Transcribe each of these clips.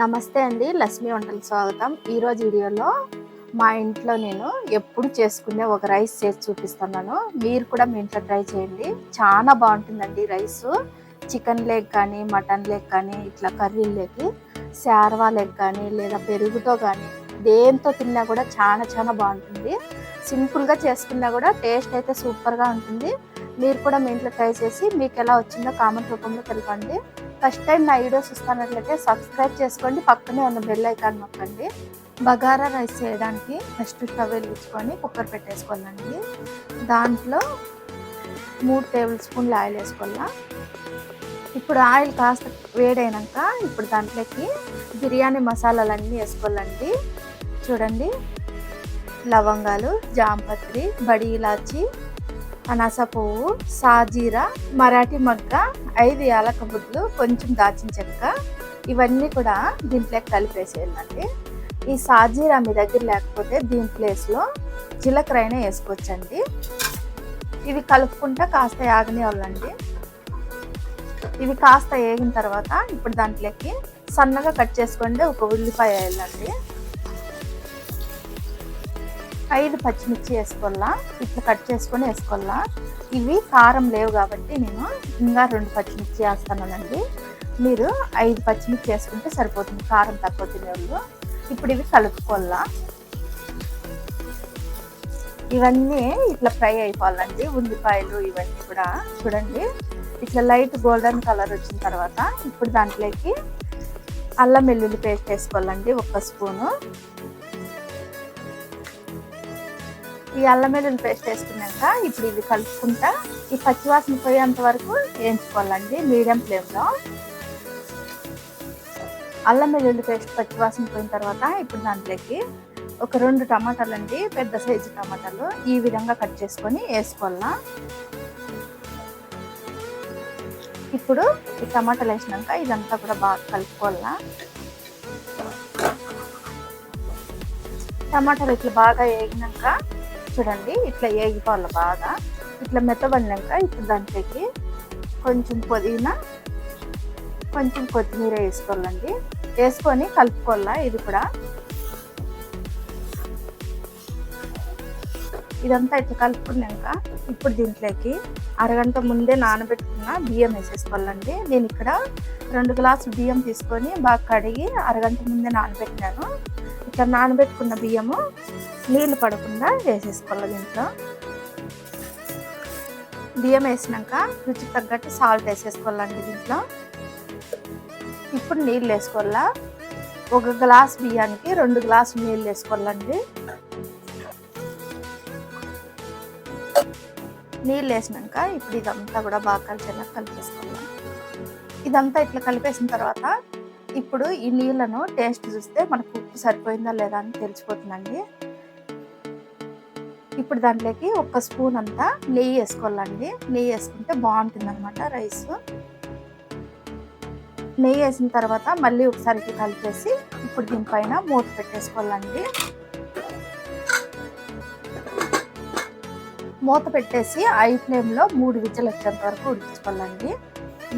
నమస్తే అండి లక్ష్మి వంటలు స్వాగతం. ఈరోజు వీడియోలో మా ఇంట్లో నేను ఎప్పుడు చేసుకునే ఒక రైస్ చేసి చూపిస్తున్నాను. మీరు కూడా మీ ఇంట్లో ట్రై చేయండి. చాలా బాగుంటుందండి రైస్. చికెన్ లెగ్ కానీ మటన్ లెగ్ కానీ ఇట్లా కర్రీ లెగ్ శార్వా లెగ్ కానీ లేదా పెరుగుతో కానీ దేంతో తిన్నా కూడా చాలా చాలా బాగుంటుంది. సింపుల్గా చేసుకున్నా కూడా టేస్ట్ అయితే సూపర్గా ఉంటుంది. మీరు కూడా మీ ఇంట్లో ట్రై చేసి మీకు ఎలా వచ్చిందో కామెంట్ రూపంలో తెలపండి. ఫస్ట్ టైం నా వీడియోస్ ఇస్తానట్లయితే సబ్స్క్రైబ్ చేసుకోండి. పక్కనే ఉన్న బెల్ ఐకాన్ నొక్కండి. బగారా రైస్ చేయడానికి ఫస్ట్ స్టవ్ వెలిగించుకొని కుక్కర్ పెట్టేసుకోవాలండి. దాంట్లో మూడు టేబుల్ స్పూన్లు ఆయిల్ వేసుకోవాలా. ఇప్పుడు ఆయిల్ కాస్త వేడైనాక ఇప్పుడు దాంట్లోకి బిర్యానీ మసాలాలన్నీ వేసుకోవాలండి. చూడండి. లవంగాలు జాంపత్రి బడి ఇలాచి అనాస పువ్వు సాజీరా మరాఠీ మగ్గ ఐదు యాలక బుడ్లు కొంచెం దాచిన చెక్క. ఇవన్నీ కూడా దీంట్లోకి కలిపేసేయాలండి. ఈ సాజీరా మీ దగ్గర లేకపోతే దీని ప్లేస్లో జీలకర్ర అయినా వేసుకోవచ్చండి. ఇవి కలుపుకుంటా కాస్త యాగనివ్వాలండి ఇవి కాస్త వేగిన తర్వాత ఇప్పుడు దాంట్లోకి సన్నగా కట్ చేసుకోండి ఒక ఉల్లిపాయ వేయాలండి. ఐదు పచ్చిమిర్చి వేసుకోవాలా ఇట్లా కట్ చేసుకొని వేసుకోవాలా. ఇవి కారం లేవు కాబట్టి నేను ఇంకా రెండు పచ్చిమిర్చి వేస్తానండి. మీరు ఐదు పచ్చిమిర్చి వేసుకుంటే సరిపోతుంది కారం తక్కువ తినేవాళ్ళు. ఇప్పుడు ఇవి కలుపుకోవాలా. ఇవన్నీ ఇట్లా ఫ్రై అయిపోవాలండి ఉల్లిపాయలు ఇవన్నీ కూడా. చూడండి ఇట్లా లైట్ గోల్డెన్ కలర్ వచ్చిన తర్వాత ఇప్పుడు దాంట్లోకి అల్లం వెల్లుల్లి పేస్ట్ వేసుకోవాలండి ఒక స్పూను. ఈ అల్లం వెల్లుల్లి పేస్ట్ వేసుకున్నాక ఇప్పుడు ఇవి కలుపుకుంటా ఈ పచ్చివాసన పోయేంత వరకు వేయించుకోవాలండి మీడియం ఫ్లేమ్లో. అల్లం వెల్లుల్లి పేస్ట్ పచ్చివాసన పోయిన తర్వాత ఇప్పుడు దాంట్లోకి ఒక రెండు టమాటాలు అండి పెద్ద సైజు టమాటాలు ఈ విధంగా కట్ చేసుకొని వేసుకోవాలా. ఇప్పుడు ఈ టమాటాలు వేసినాక ఇదంతా కూడా బాగా కలుపుకోవాలా. టమాటాలు ఇట్లా బాగా వేగినాక చూడండి ఇట్లా వేగిపోవాలి బాగా. ఇట్లా మెత్తబడినాక ఇప్పుడు దాంట్లోకి కొంచెం పుదీనా కొంచెం కొత్తిమీర వేసుకోవాలండి. వేసుకొని కలుపుకోవాలా? ఇది కూడా ఇదంతా ఇట్లా కలుపుకున్నాక ఇప్పుడు దీంట్లోకి అరగంట ముందే నానబెట్టుకున్న బియ్యం వేసేసుకోవాలండి. నేను ఇక్కడ రెండు గ్లాసులు బియ్యం తీసుకొని బాగా కడిగి అరగంట ముందే నానబెట్టినాను. ఇట్లా నానబెట్టుకున్న బియ్యము నీళ్ళు పడకుండా వేసేసుకోవాలి దీంట్లో. బియ్యం వేసినాక రుచికి తగ్గట్టు సాల్ట్ వేసేసుకోవాలండి దీంట్లో. ఇప్పుడు నీళ్ళు వేసుకోవాలా? ఒక గ్లాస్ బియ్యానికి రెండు గ్లాసులు నీళ్ళు వేసుకోవాలండి. నీళ్ళు వేసినాక ఇప్పుడు ఇదంతా కూడా బాగా కలిసేలా కలిపేసుకోవాలి. ఇదంతా ఇట్లా కలిపేసిన తర్వాత ఇప్పుడు ఈ నీళ్ళను టేస్ట్ చూస్తే మనకు ఉప్పు సరిపోయిందా లేదా అని తెలిసిపోతుందండి. ఇప్పుడు దాంట్లోకి ఒక స్పూన్ అంతా నెయ్యి వేసుకోవాలండి. నెయ్యి వేసుకుంటే బాగుంటుంది అనమాట రైస్. నెయ్యి వేసిన తర్వాత మళ్ళీ ఒకసారి కలిపేసి ఇప్పుడు దీనిపైన మూత పెట్టేసుకోవాలండి. మూత పెట్టేసి ఐ ఫ్లేమ్లో మూడు విజలు వచ్చేంత వరకు ఉడికించుకోవాలండి.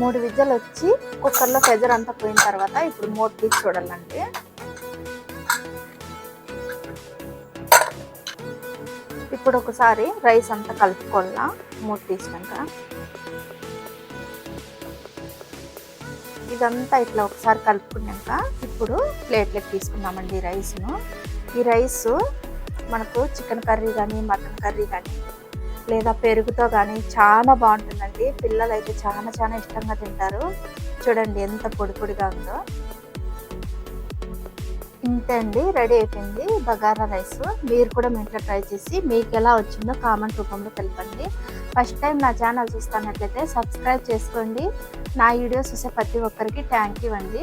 మూడు విజలు వచ్చి కుక్కర్లో ప్రెజర్ అంతా పోయిన తర్వాత ఇప్పుడు మూత తీసి చూడాలండి. ఇప్పుడు ఒకసారి రైస్ అంతా కలుపుకోవాలా? మూత తీసినాక. ఇదంతా ఇట్లా ఒకసారి కలుపుకున్నాక ఇప్పుడు ప్లేట్లోకి తీసుకున్నామండి రైస్ను. ఈ రైస్ మనకు చికెన్ కర్రీ కానీ మటన్ కర్రీ కానీ లేదా పెరుగుతో కానీ చాలా బాగుంటుందండి. పిల్లలు అయితే చాలా చాలా ఇష్టంగా తింటారు. చూడండి ఎంత పొడి పొడిగా ఉందో. ఇంతే అండి రెడీ అయిపోయింది బగారా రైస్. మీరు కూడా మీ ఇంట్లో ట్రై చేసి మీకు ఎలా వచ్చిందో కామెంట్ రూపంలో తెలపండి. ఫస్ట్ టైం నా ఛానల్ చూస్తున్నట్లయితే సబ్స్క్రైబ్ చేసుకోండి. నా వీడియోస్ చూసే ప్రతి ఒక్కరికి థ్యాంక్ యూ అండి.